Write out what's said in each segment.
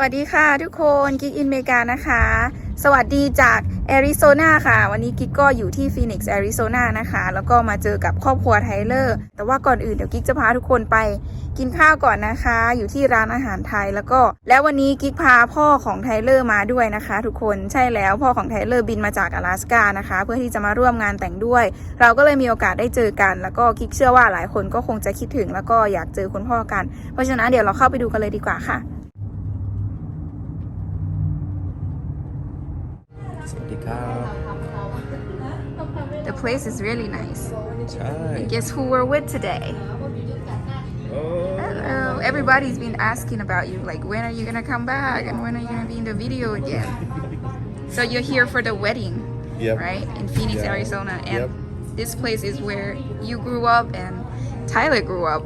วัสดีค่ะทุกคนกิ๊กอินเมกานะคะ สวัสดีจากแอริโซนาค่ะ วันนี้กิ๊กก็อยู่ที่ฟีนิกซ์แอริโซนานะคะ แล้วก็มาเจอกับครอบครัวไทเลอร์ แต่ว่าก่อนอื่นเดี๋ยวกิ๊กจะพาทุกคนไปกินข้าวก่อนนะคะ อยู่ที่ร้านอาหารไทยแล้วก็ แล้ววันนี้กิ๊กพาพ่อของไทเลอร์มาด้วยนะคะ ทุกคนใช่แล้วพ่อของไทเลอร์บินมาจาก阿拉斯กานะคะ เพื่อที่จะมาร่วมงานแต่งด้วย เราก็เลยมีโอกาสได้เจอกัน แล้วก็กิ๊กเชื่อว่าหลายคนก็คงจะคิดถึง แล้วก็อยากเจอคุณพ่อกัน เพราะฉะนั้นเดี๋ยวเราเข้าไปดูกันเลยดีกว่าค่ะ สวัสดีครับ The place is really nice. ใช่ Guess who we're with today? โอ้ Hello. Everybody's been asking about you. Like, when are you gonna come back? And when are you gonna be in the video again? So you're here for the wedding, Yep. right? In Phoenix, Yeah. Arizona. And Yep. this place is where you grew up and Tyler grew up.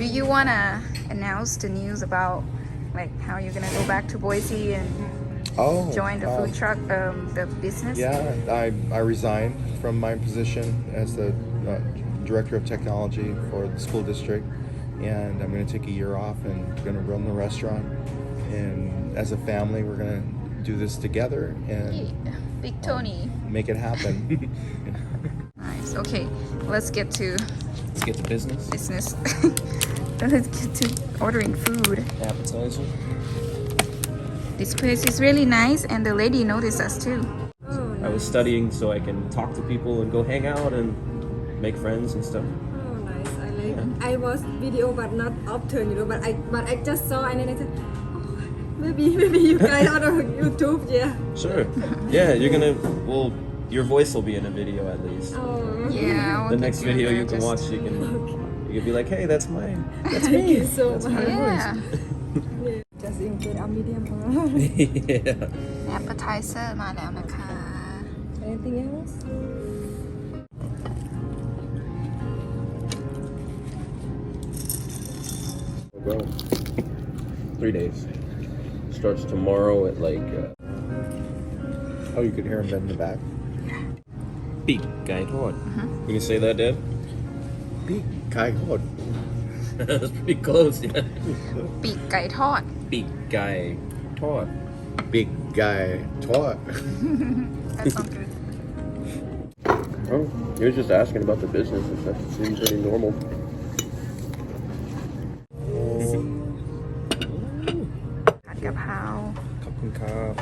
Do you wanna announce the news about like how you're gonna go back to Boise and Oh, join the food truck, um, the business? Yeah, I, I resigned from my position as the uh, director of technology for the school district, and I'm going to take a year off and going to run the restaurant. And as a family, we're going to do this together and Yeah. Big Tony. make it happen. Nice. Okay, let's get to Let's get to business. business. let's get to ordering food. Appetizer. This place is really nice, and the lady noticed us too. I was studying so I can talk to people and go hang out and make friends and stuff. Oh, nice. I like. I watch video, but not often, you know. But I, but I just saw and then I said, oh, maybe, maybe you guys on YouTube, yeah. Sure. Yeah, you're gonna. Well, your voice will be in a video at least. Oh. Yeah. I The next video you can just- watch, you can you can be like, hey, that's mine. That's Thank me. you so That's much. my voice. Yeah. Just include a medium. yeah. Appetizer มาแล้วนะคะ Anything else? Go. Three days. Starts tomorrow at like uh, oh, you could hear him in the back. Big Guy Todd. You can say that, Dad? Big guy, God. That's pretty close. Yeah. ปีกไก่ทอด Big Guy Todd. Big guy, taught. That sounds good Oh, he was just asking about the business and stuff. It seems pretty normal. ผัดกะเพราขอบคุณครับ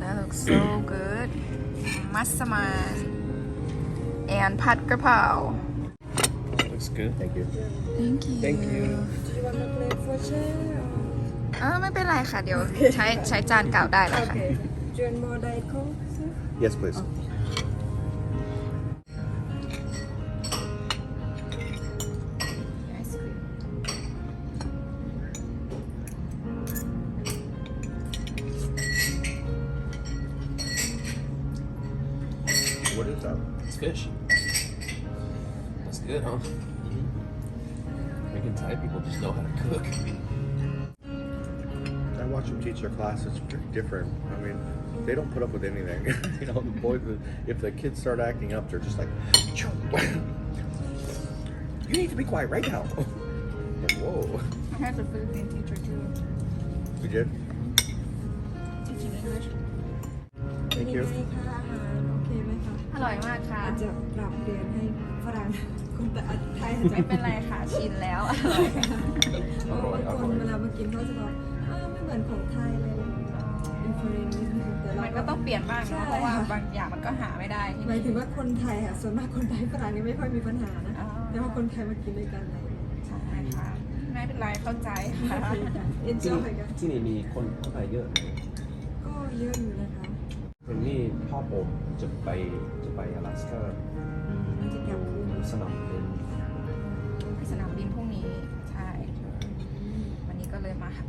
That looks so good มัสมั่น and ผัดกะเพรา Looks good. Thank you. Thank you Thank you. Do you want to play for share? เออไม่เป็นไรค่ะ เดี๋ยวใช้ใช้จานเก่าได้แล้วค่ะ Okay. Do you want more Diet Coke? sir? Yes, please. Ice cream. What is that? It's fish. That's good, huh? Making Thai people just know how to cook. I watch them teach their class. It's pretty different. I mean, they don't put up with anything. you know, the boys, if the kids start acting up, they're just like, "Choo." you need to be quiet right now. Like, Whoa. I had a Philippine teacher too You did? teaching English Thank เป็น you. ไงคะอาหารโอเคไหมคะ อร่อยมากค่ะ อาจจะปรับเปลี่ยนให้ฝรั่ง คนแต่ไทยอาจจะ ไม่เป็นไรค่ะ ชินแล้ว อร่อย เพราะบางคนเวลามากินเขาจะบอกอ้าวไม่ เหมือนของไทยเลยมันก็ต้องเปลี่ยนบ้างเนาะเพราะว่าบางอย่างมันก็หาไม่ได้หมายถึงว่าคนไทยค่ะส่วนมากคนไทยฝรั่งนี่ไม่ค่อยมีปัญหานะแต่ว่าคนไทยมากินในกานไรอย่างเลใช่ค่ะไม่เป็นไรเข้าใจค่ะ เอ็นจที่อยกันที่นี่มีคนเข้าไปเยอะไหมก็เยอะอยู่นะคะ คนนี้พ่อผมจะไปจะไปอลาสก้าจะกลัสนามบินไปสนามบินพรุ่งนี้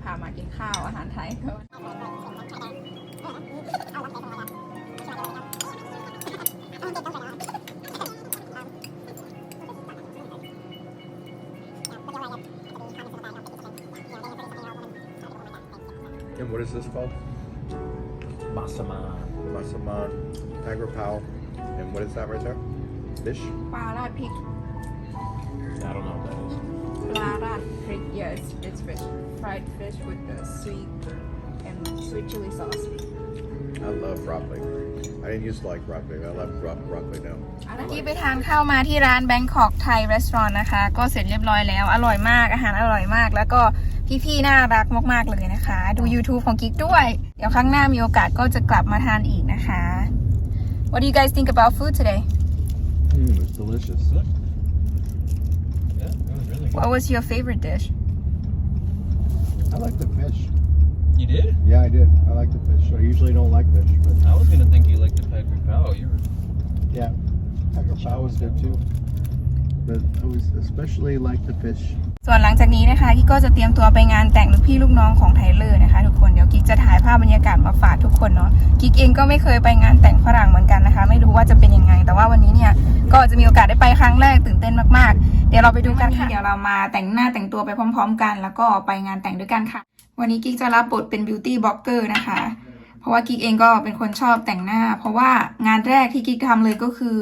พามากินข้าวอาหารไทยก็ And what is this called? มาสมา Masaman, Tiger Pao. And what is that right there? Fish? ปลาราดพริก yes it's fish fried fish with the sweet and sweet chili sauce I love broccoli. I didn't used to like broccoli. I love bro- broccoli now. เมื่อกี้ไปทานข้าวมาที่ร้าน Bangkok Thai Restaurant นะคะ ก็เสร็จเรียบร้อยแล้ว อร่อยมาก อาหารอร่อยมาก แล้วก็พี่ๆ น่ารักมากๆ เลยนะคะ ดู YouTube ของกิ๊กด้วย เดี๋ยวครั้งหน้ามีโอกาสก็จะกลับมาทานอีกนะคะ What do you guys think about food today Mm, it's delicious. Yeah, that was really good. What was your favorite dish I like the fish. You did? Yeah, I did. I like the fish. I usually don't like fish, but I was gonna think you liked the Peg Pao. You were. yeah, Taco Chow was good too. But I was especially like the fish. ส่วนหลังจากนี้นะคะกิ๊กก็จะเตรียมตัวไปงานแต่งลูกพี่ลูกน้องของไทเลอร์นะคะทุกคนเดี๋ยวกิ๊กจะถ่ายภาพบรรยากาศมาฝากทุกคนเนาะกิ๊กเองก็ไม่เคยไปงานแต่งฝรั่งเหมือนกันนะคะ ไม่รู้ว่าจะเป็นยังไง แต่ว่าวันนี้เนี่ยก็จะมีโอกาสได้ไปครั้งแรกตื่นเต้นมากๆเดี๋ยวเราไปดูกันค่ะเดี๋ยวเรามาแต่งหน้าแต่งตัวไปพร้อม ๆ กัน แล้วก็ไปงานแต่งด้วยกันค่ะ วันนี้กิ๊กจะรับบทเป็นบิวตี้บล็อกเกอร์นะคะ เพราะว่ากิ๊กเองก็เป็นคนชอบแต่งหน้า เพราะว่างานแรกที่กิ๊กทำเลยก็คือ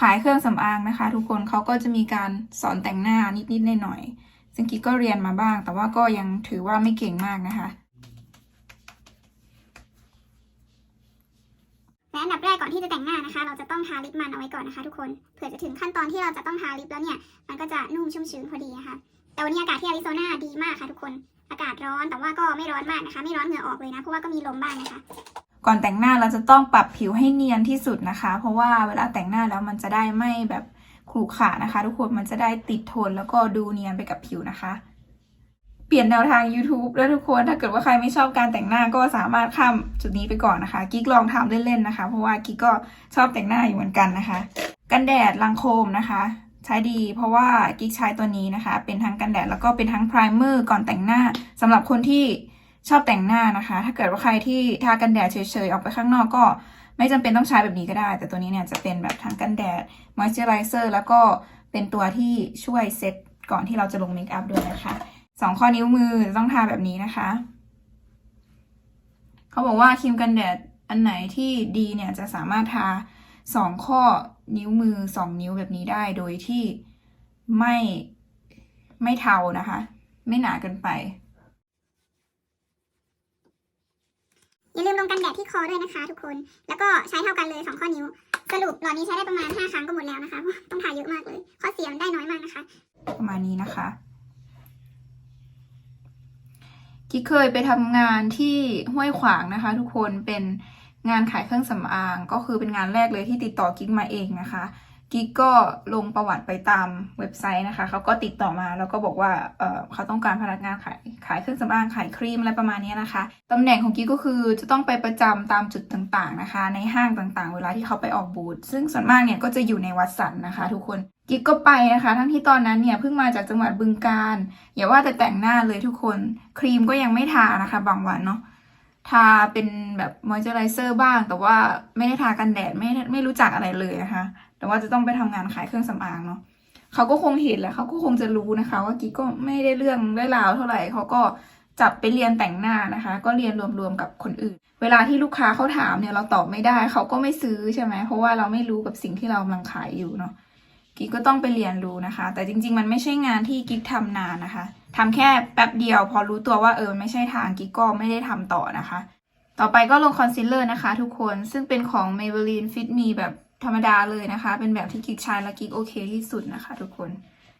ขายเครื่องสำอางนะคะ ทุกคนเขาก็จะมีการสอนแต่งหน้านิดๆหน่อยๆซึ่งกิ๊กก็เรียนมาบ้าง แต่ว่าก็ยังถือว่าไม่เก่งมากนะคะ และอันดับแรกก่อนที่จะแต่งหน้านะคะ เราจะต้องทาลิปมันเอาไว้ก่อนนะคะทุกคนเผื่อจะถึงขั้นตอนที่เราจะต้องทาลิปแล้วเนี่ยมันก็จะนุ่มชุ่มชื้นพอดีนะคะแต่วันนี้อากาศที่อาริโซนาดีมากค่ะทุกคนอากาศร้อนแต่ว่าก็ไม่ร้อนมากนะคะ ไม่ร้อนเหงื่อออกเลยนะเพราะว่าก็มีลมบ้างนะคะ ก่อนแต่งหน้าเราจะต้องปรับผิวให้เนียนที่สุดนะคะ เพราะว่าเวลาแต่งหน้าแล้วมันจะได้ไม่แบบขรุขระนะคะ ทุกคนมันจะได้ติดทนแล้วก็ดูเนียนไปกับผิวนะคะ เปลี่ยนแนวทาง YouTube แล้วทุกคนถ้าเกิดว่าใครไม่ชอบการแต่งหน้าก็สามารถข้ามจุดนี้ไปก่อนนะคะ กิ๊กลองทำเล่นๆนะคะ เพราะว่ากิ๊กก็ชอบแต่งหน้าอยู่เหมือนกันนะคะ กันแดดลังโคมนะคะ ใช้ดีเพราะว่ากิ๊กใช้ตัวนี้นะคะ เป็นทั้งกันแดดแล้วก็เป็นทั้งไพรเมอร์ก่อนแต่งหน้าสำหรับคนที่ชอบแต่งหน้านะคะ ถ้าเกิดว่าใครที่ทากันแดดเฉยๆออกไปข้างนอกก็ไม่จำเป็นต้องใช้แบบนี้ก็ได้ แต่ตัวนี้เนี่ยจะเป็นแบบทั้งกันแดดมอยเจอไรเซอร์แล้วก็เป็นตัวที่ช่วยเซตก่อนที่เราจะลงเมคอัพด้วยนะคะ สองข้อนิ้วมือต้องทาแบบนี้นะคะ เขาบอกว่าครีมกันแดดอันไหนที่ดีเนี่ยจะสามารถทาสองข้อนิ้วมือสองนิ้วแบบนี้ได้โดยที่ไม่ไม่เทานะคะ ไม่หนาเกินไป อย่าลืมลงกันแดดที่คอด้วยนะคะทุกคน แล้วก็ใช้เท่ากันเลยสองข้อนิ้ว สรุปหลอดนี้ใช้ได้ประมาณ5ครั้งก็หมดแล้วนะคะเพราะต้องทาเยอะมากเลย ข้อเสียมันได้น้อยมากนะคะ ประมาณนี้นะคะ กิ๊กเคยไปทำงานที่ห้วยขวางนะคะ ทุกคนเป็นงานขายเครื่องสำอาง ก็คือเป็นงานแรกเลยที่ติดต่อกิ๊กมาเองนะคะ กิ๊กก็ลงประวัติไปตามเว็บไซต์นะคะ เขาก็ติดต่อมาแล้วก็บอกว่าเเขาต้องการพนักงานขายขายเครื่องสำอางขายครีมอะไรประมาณนี้นะคะตำแหน่งของกิ๊กก็คือจะต้องไปประจำตามจุดต่างๆนะคะ ในห้างต่างๆ เวลาที่เขาไปออกบูธซึ่งส่วนมากเนี่ยก็จะอยู่ในวัดสันนะคะ ทุกคนกิ๊กก็ไปนะคะ ทั้งที่ตอนนั้นเนี่ยเพิ่งมาจากจังหวัดบึงกาฬอย่าว่าแต่แต่งหน้าเลยทุกคนครีมก็ยังไม่ทานะคะ บางวันเนาะทาเป็นแบบมอยเจอไรเซอร์บ้าง แต่ว่าไม่ได้ทากันแดดไม่ไม่รู้จักอะไรเลยนะคะ แต่ว่าจะต้องไปทำงานขายเครื่องสำอางเนาะเขาก็คงเห็นแหละเขาก็คงจะรู้นะคะ ว่ากิ๊กก็ไม่ได้เรื่องได้ราวเท่าไหร่เขาก็จับไปเรียนแต่งหน้านะคะ ก็เรียนรวมๆกับคนอื่น เวลาที่ลูกค้าเขาถามเนี่ยเราตอบไม่ได้เขาก็ไม่ซื้อใช่ไหมเพราะว่าเราไม่รู้กับสิ่งที่เรากำลังขายอยู่เนาะกิ๊กก็ต้องไปเรียนรู้นะคะ แต่จริง ๆ มันไม่ใช่งานที่กิ๊กทำนานนะคะทำแค่แป๊บเดียว พอรู้ตัวว่าเออไม่ใช่ทางกิ๊กก็ไม่ได้ทำต่อนะคะ ต่อไปก็ลงคอนซีลเลอร์นะคะ ทุกคนซึ่งเป็นของ Maybelline Fit Me แบบ ธรรมดาเลยนะคะ เป็นแบบที่กิ๊กใช้และกิ๊กโอเคที่สุดนะคะ ทุกคน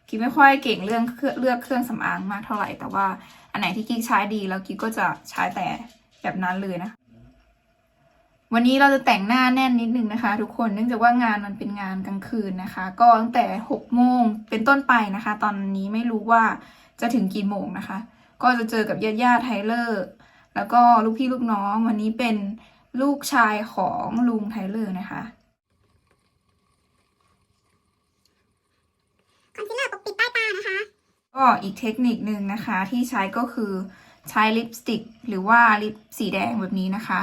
กิ๊กไม่ค่อยเก่งเรื่องเลือกเครื่องสำอางมากเท่าไหร่ แต่ว่าอันไหนที่กิ๊กใช้ดีแล้วกิ๊กก็จะใช้แต่แบบนั้นเลยนะคะวันนี้เราจะแต่งหน้าแน่นนิดนึงนะคะ ทุกคน เนื่องจากว่างานมันเป็นงานกลางคืนนะคะ ก็ตั้งแต่หกโมงเป็นต้นไปนะคะ ตอนนี้ไม่รู้ว่าจะถึงกี่โมงนะคะ ก็จะเจอกับญาติญาติไทเลอร์ แล้วก็ลูกพี่ลูกน้อง วันนี้เป็นลูกชายของลุงไทเลอร์นะคะ คอนซีลเลอร์ปกปิดใต้ตานะคะ ก็อีกเทคนิคนึงนะคะ ที่ใช้ก็คือใช้ลิปสติก หรือว่าลิปสีแดงแบบนี้นะคะ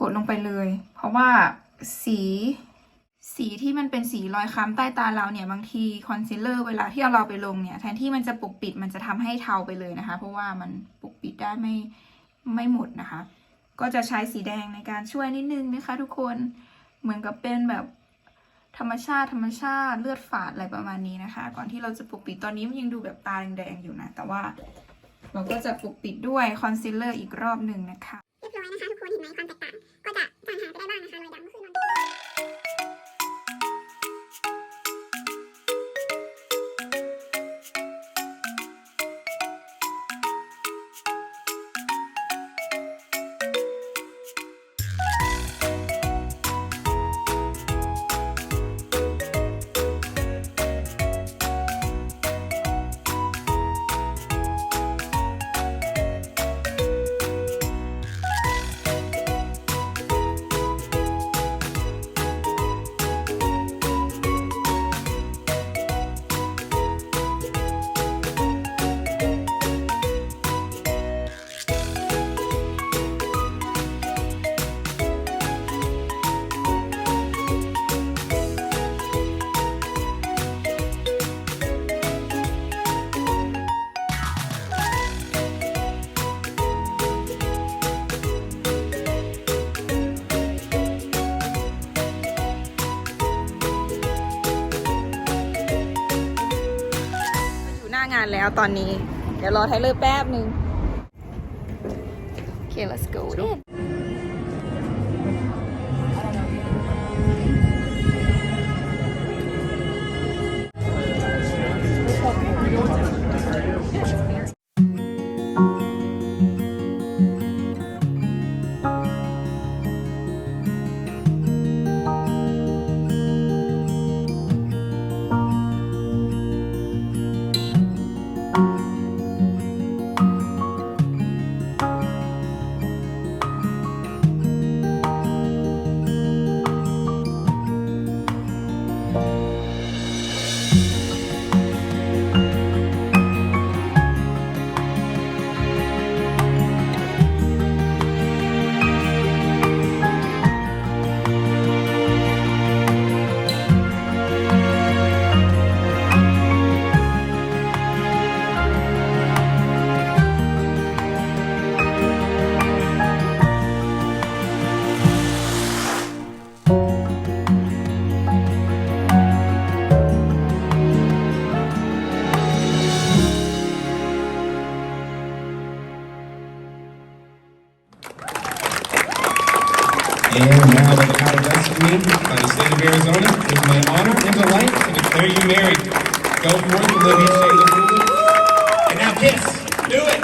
กดลงไปเลย เพราะว่าสีสีที่มันเป็นสีรอยค้ำใต้ตาเราเนี่ยบางทีคอนซีลเลอร์เวลาที่เอาเราไปลงเนี่ยแทนที่มันจะปกปิดมันจะทำให้เทาไปเลยนะคะ เพราะว่ามันปกปิดได้ไม่ไม่หมดนะคะ ก็จะใช้สีแดงในการช่วยนิดนึงนะคะ ทุกคนเหมือนกับเป็นแบบ ธรรมชาติธรรมชาติเลือดฝาดอะไรประมาณนี้นะคะ ก่อนที่เราจะปกปิดตอนนี้มันยังดูแบบตาแดงๆอยู่นะ แต่ว่าเราก็จะปกปิดด้วยคอนซีลเลอร์อีกรอบหนึ่งนะคะเรียบร้อยนะคะทุกคนเห็นไหมความแตกต่างก็จะจางหายไปได้บ้างนะคะรอยดำก็คือรอนางานแล้วตอนนี้ เดี๋ยวรอไทเลอร์แป๊บหนึ่งโอเค let's go in And now by the power vested in me by the state of Arizona, it is my honor and delight to declare you married. Go forth and live each day with And now kiss. Do it.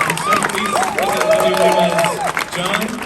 I'm so pleased to John and